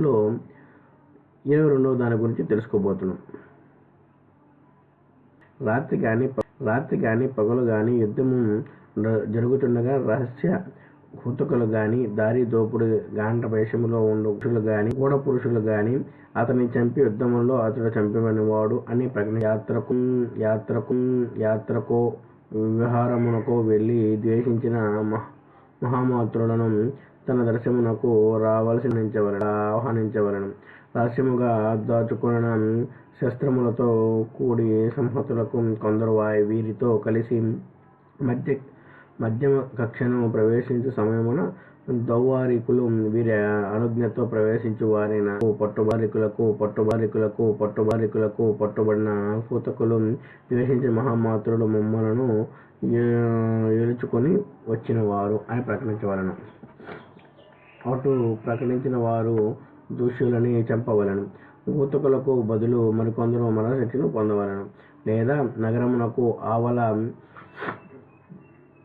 ఇందులో ఇరవై రెండవ దాని గురించి తెలుసుకోబోతున్నాం. రాత్రి కానీ రాత్రి కానీ పగలు కానీ యుద్ధము జరుగుతుండగా రహస్య హుతకులు కానీ దారి దోపుడు గాండ్ర వేషములో ఉండు పురుషులు కానీ గూఢ పురుషులు కానీ అతన్ని చంపి యుద్ధములో అతడు చంపినవాడు అని ప్రకటన యాత్రకు యాత్రకు యాత్రకో విహారమునకో వెళ్ళి ద్వేషించిన మహ మహామాతృలను తన దర్శమునకు రావలసించవలన ఆహ్వానించవలను. రహస్యముగా దాచుకున్న శస్త్రములతో కూడి సంహతులకు కొందరు వారి వీరితో కలిసి మధ్య మధ్యమ కక్షను ప్రవేశించు సమయమున దౌవారికులు వీరి అనుజ్ఞతో ప్రవేశించు వారిన పట్టుబారికులకు పట్టుబారికులకు పట్టుబారికులకు పట్టుబడిన కూతకులు ద్వేషించే మహామాతృడు మమ్మలను ఏ- ఏలుచుకొని వచ్చిన వారు అని ప్రకటించవలను. అటు ప్రకటించిన వారు దూష్యులని చంపవలను. భూతకులకు బదులు మరికొందరు మరణశిక్షను పొందవలను. లేదా నగరమునకు ఆవల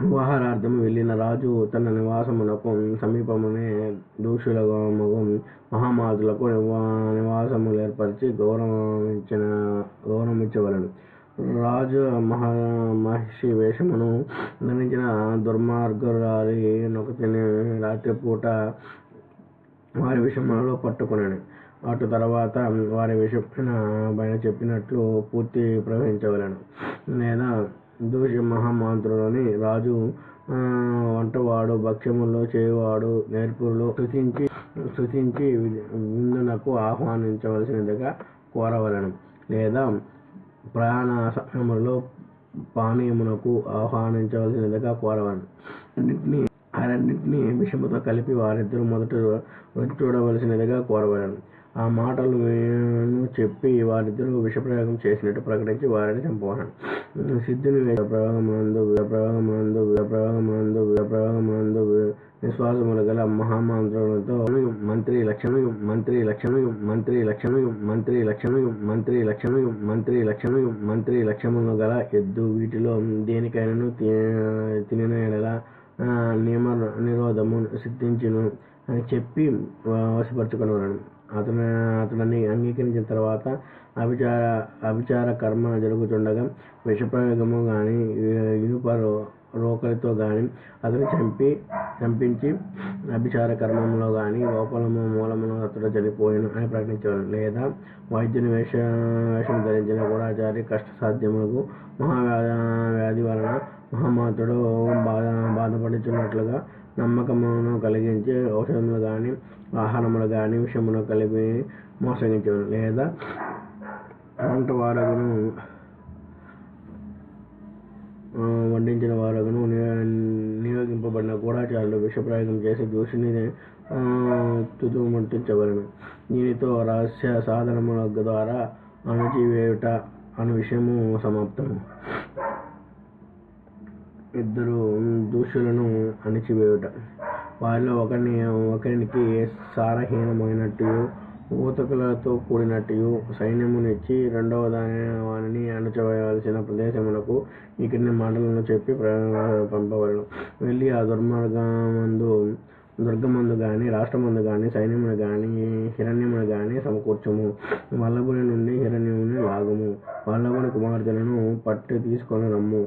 వివాహార్థము వెళ్ళిన రాజు తన నివాసమునకు సమీపమునే దూషుల మగు మహామాతులకు నివా నివాసములు ఏర్పరిచి గౌరవించిన గౌరవించవలను. రాజు మహా మహిషి వేషమును ధరించిన దుర్మార్గురాలి నొకతిని రాత్రిపూట వారి విషయంలో పట్టుకున్నాను అటు తర్వాత వారి విషయమైన పైన చెప్పినట్లు పూర్తి ప్రవహించవలను. లేదా దూషి మహామంత్రులని రాజు వంటవాడు భక్ష్యములో చేయవాడు నేర్పులు శృతించి శృతించి విందునకు ఆహ్వానించవలసినదిగా కోరవలను. లేదా ప్రయాణ సమయంలో పానీయమునకు ఆహ్వానించవలసినదిగా కోరవలను. అన్నింటినీ అన్నింటినీ విషముతో కలిపి వారిద్దరూ మొదట రుచి చూడవలసినదిగా కోరవాడు ఆ మాటలు చెప్పి వారిద్దరూ విషప్రయోగం చేసినట్టు ప్రకటించి వారిని చంపవలను సిద్ధుని ప్రయోగమునందు ప్రయోగమునందు ప్రయోగమునందు ప్రయోగమునందు విశ్వాసములు గల మహామంత్రులతో మంత్రి లక్ష్మి మంత్రి లక్ష్మి మంత్రి లక్ష్మి మంత్రి లక్ష్మి మంత్రి లక్ష్మి మంత్రి లక్ష్మి మంత్రి లక్ష్మములు గల ఎద్దు వీటిలో దేనికైనాను తి- తినిన ఎడల నియమ నిరోధము సిద్ధించును అని చెప్పి వశపరచుకున్నాను అతను అతనిని అంగీకరించిన తర్వాత అభిచార అభిచార కర్మ జరుగుతుండగా విషప్రయోగము కానీ ఇనుప రో- రోకలితో కానీ అతను చంపి చంపించి అభిచార కర్మంలో కానీ లోపలము మూలమును అతడు చనిపోయాను అని ప్రకటించేవారు లేదా వైద్యుని వేష వేషం ధరించిన గూఢాచారి కష్టసాధ్యములకు మహావ్యాధి వ్యాధి వలన మహామాతుడు బాధ బాధపడుచున్నట్లుగా నమ్మకమును కలిగించి ఔషధములు కానీ ఆహారములు కానీ విషమును కలిపి మోసగించేవారు లేదా వంట వారగును వండించిన వారగును నియో- నియోగింపబడిన గూఢాచారులు విషప్రయోగం చేసి దోషిని ఆ, దీనితో రహస్య సాధనముల ద్వారా అణచివేయుట అను విషయము సమాప్తము ఇద్దరు దూషులను అణిచివేయుట. వారిలో ఒకరిని ఒకరికి సారహీనమైనట్టు ఊతకులతో కూడినట్టు సైన్యమునిచ్చి రెండవ దాని వానిని అణచివేయవలసిన ప్రదేశములకు ఈ కింది మాటలను చెప్పి పంపవలను. వెళ్ళి ఆ దుర్మార్గమందు దుర్గమందు గాని రాష్ట్రమందు గాని సైన్యమును గాని హిరణ్యమును గాని సమకూర్చుము. వల్లభుని నుండి హిరణ్యముని లాగుము. వల్లభుని కుమార్తెలను పట్టి తీసుకొని రమ్ము.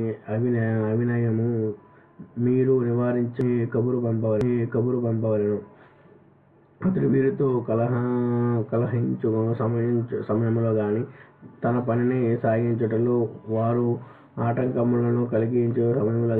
మహామంత్రుని అభినయము అవినయము మీరు నివారించి కబురు పంపవలను కబురు పంపవలను. అతడు వీరితో కలహ కలహించు సమయం సమయంలో కానీ తన పనిని సాగించుటలో వారు ఆటంకములను కలిగించే సమయంలో